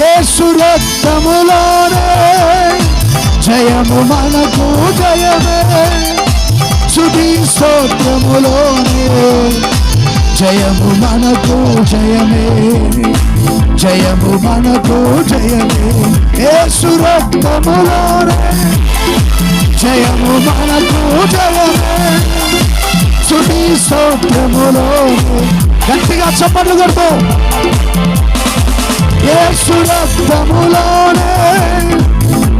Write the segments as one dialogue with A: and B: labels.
A: యేసు రక్తములోనే జయము మనకు జయమే. సుధి స్తోత్రములోనే జయము మనకు జయమే. జయము మనకు జయమే. యేసు రక్తములోనే జయము మనకు జయమే. సుధి స్తోత్రములోనే గట్టిగా చప్పట్లు కొడుతూ. యేసు రక్తములోనే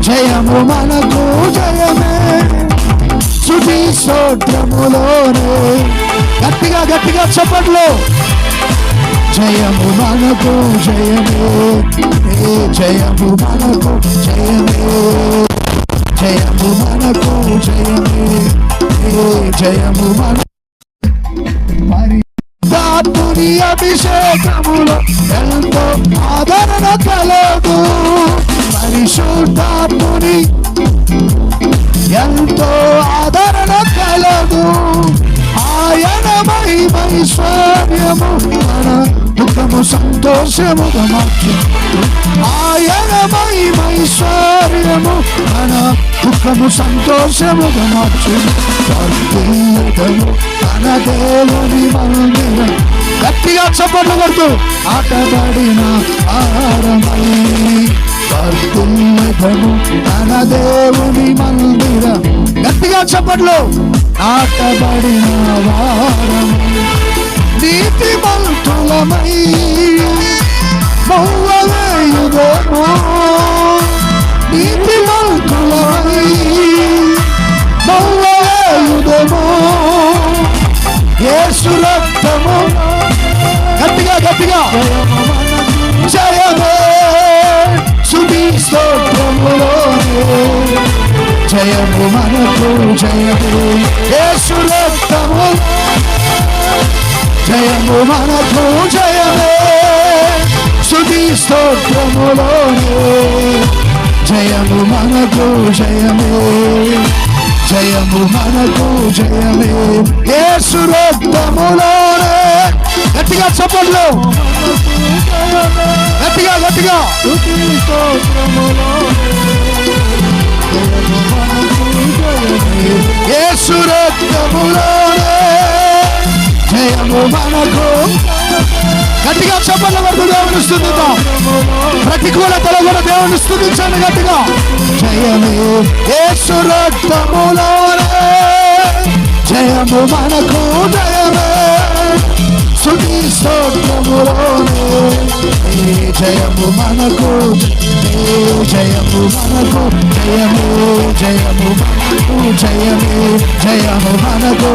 A: జయము మనకు జయమే. శుద్ధి సోత్రములోనే. గట్టిగా గట్టిగా చెప్పట్లు జయము మనకు జయమే. జయము మనకు జయమే. జయము మనకు జయమే. జయము మన మరి దాతుని అభిషేకములో ఎంతో ఆదరణ కలదు. పరిశుద్ధాత్ముని ఎంతో ఆదరణ కలదు. ఆయన మహిమైశ్వర్యము మన దుఃఖము సంతోషముగా మార్చు ఆయన మహిమైశ్వర్యము మన దుఃఖము సంతోషముగా మార్చు నా దేవుని మందిరం గట్టిగా చప్పట్లు కొడుతూ. ఆటబడిన ఆరమై వర్ధిల్లుదము తన దేవుని మందిరం. గట్టిగా చప్పట్లు ఆటబడిన వారం నీతి మంతులమై జయము మనకు జయము యేసు రక్తము జయము మనకు జయమే శుద్ధి స్తోత్రములోనే జయము మనకు జయమే జయము మనకు జయమే యేసు రక్తములోనే గట్టిగా చప్పట్లు గట్టిగా గట్టిగా స్తోత్రములోనే యేసు రక్తములోనే జయము మనకు గట్టిగా చెప్పండి వరకు దేవుని స్థుతిద్దాం ప్రతికూలతలో కూడా దేవుని స్థుతించండి గట్టిగా జయమే యేసు రక్తములోనే జయము మనకు జయమే శుద్ధి స్తోత్రములోనే ఏ జయము మనకు ఏ జయము మనకు జయము జయము మనకు జయమే జయము మనకు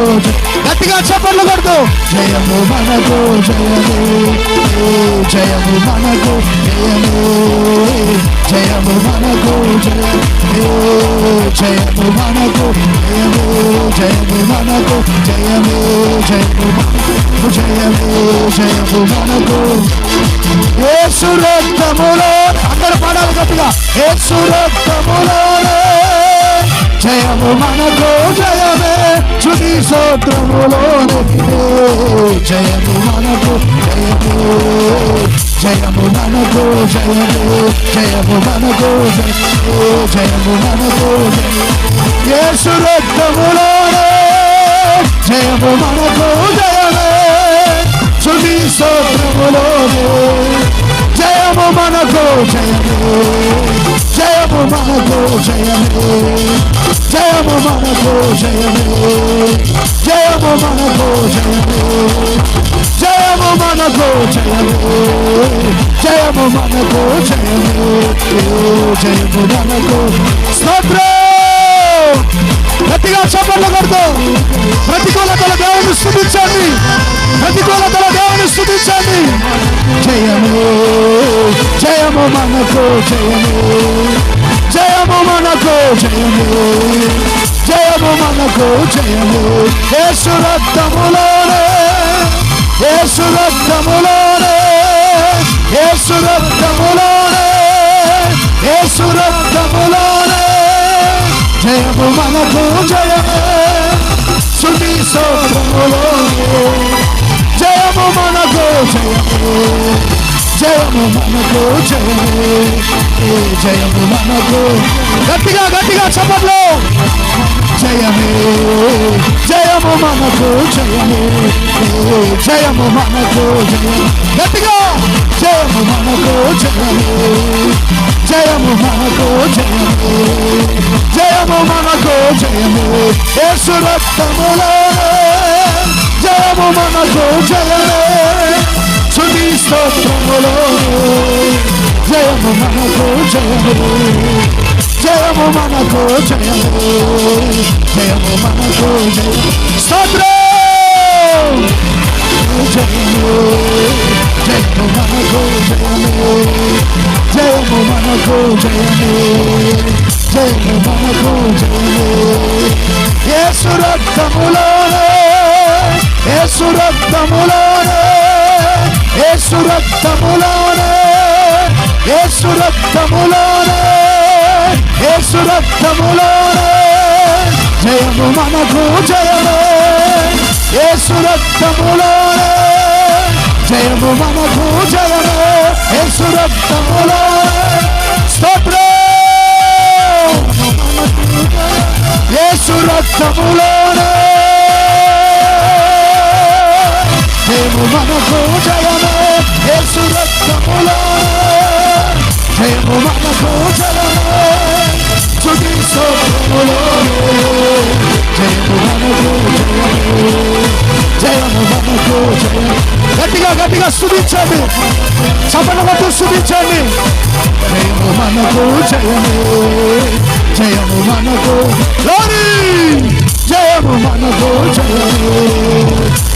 A: గట్టిగా చప్పట్లు కొడుతూ. జయము మనకు జయము జయము మనకు జయము జయము మనకు జయమే జయము మనకు జయము జయము మనకు జయము జయము మనకు జయమే జయము మనకు ఏ రక్తములో గట్టిగా యేసు రక్తములోనే. జయము మనకు జయమే. చుది సోత్రములోనే జయము మనకు జయము. జయము మనకు జయము. జయము మనకు జయము. జయము మనకు యేసు రక్తములోనే. జయము మనకు జయమే. చుది సోత్రములోనే జయము మనకు జయము జయము మనకు జయము జయము మనకు జయము జయము మనకు జయము జయము మనకు జయము జయము మనకు జయము జయము మనకు స్తోత్రం గట్టిగా చప్పట్లు కొడుతూ ప్రతికూలతల దేవుని స్థుతించండి. ప్రతికూలతల దేవుని స్థుతించండి జయము జయము మనకు జయము జయము మనకు జయము జయము మనకు జయము యేసు రక్తములోనే యేసు రక్తములోనే యేసు రక్తములోనే యేసు రక్తములోనే జయము మనకు జయమే శుద్ధి స్తోత్రములోనే జయము మనకు జయము జయము మనకు జయము ఏ జయము మనకు గట్టిగా గట్టిగా చెప్పట్లు జయమే జయము మనకు జయమే ఏ జయము మనకు జయము గట్టిగా జయము మనకు జయమే జయము మనకు జయమే జయము మనకు జయము యేసు రక్తములో జయము మనకు జయమే. స్తుతి స్తోత్రములో. జయము మనకు జయము. జయము మనకు జయము. జయము మనకు జయము. స్తోత్రం! జయము జయము మనకు జయము. జయము మనకు జయము. జయము మనకు జయము. యేసు రక్తములోనే యేసు రక్తములోనే యేసు రక్తములోనే యేసు రక్తములోనే యేసు రక్తములోనే. జయము మనకు జయమే యేసు రక్తములోనే. జయము మనకు జయమే యేసు రక్తములోనే. మనకు జయమే యేసు రక్తములోనే జయము మనకు జయమే స్తుతి స్తోత్రములోనే జయము మనకు జయము జయము మనకు జయము గట్టిగా గట్టిగా స్తుతించండి. చప్పట కొట్టు స్తుతించండి. జయము మనకు జయము. జయము మనకు లోని జయము మనకు జయము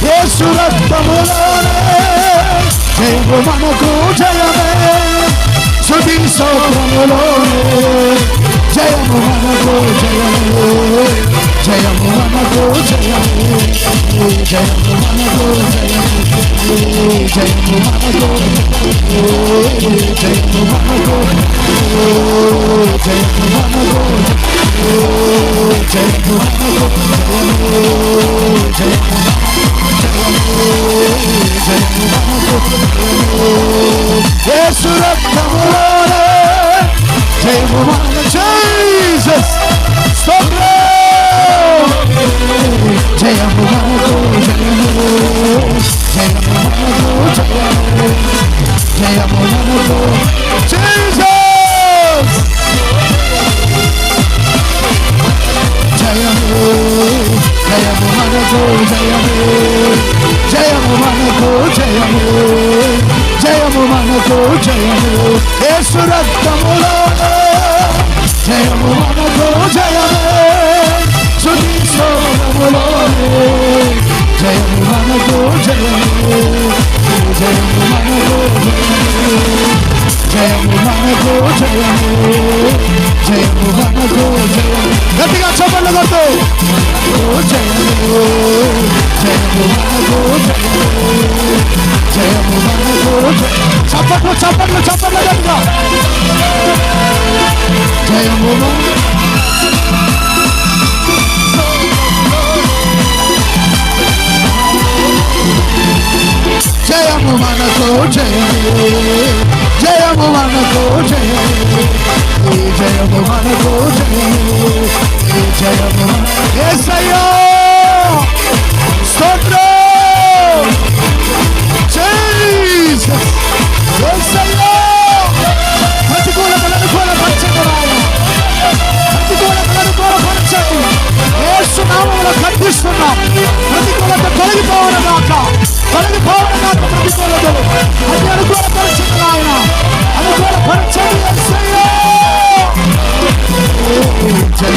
A: యేసు రక్తములోనే జయము మనకు జయమే శుద్ధి స్తోత్రములోనే జయము మనకు జయము జయము మనకు జయము జయము మనకు జయము జయము మనకు జయము మనకు జయము మనకు జయము మనకు జయము యేసు రక్తములోనే జయము మనకు జయమే శుద్ధి సోమములోనే జయము మనకు జయము జయము మనకు జయము మనకు జయము జయము మనకు జయము గట్టిగా చెప్పండి కొట్టు ఓ జయము జయము మనకు జయము జయము మనకు జయము. చప్పట్లు చప్పట్లు చప్పట్లు గట్టిగా జయము జయము మనకు జయము జయము మనకు జయము ఈ జయము మనకు జయము ఈ జయము ఏసయ్యో! స్తోత్రం! Cristo. El Señor. Particola con la nucola panchecola. Particola con la nucola panchecola. యేసు నామములో ఖండిస్తున్నాం ప్రతికూలత తొలగిపోవడగాక తొలగిపోవడగాక ప్రతికూలతలు అది అనుకూల పరిచయం ఆయన అనుకూల పరిచయం జయ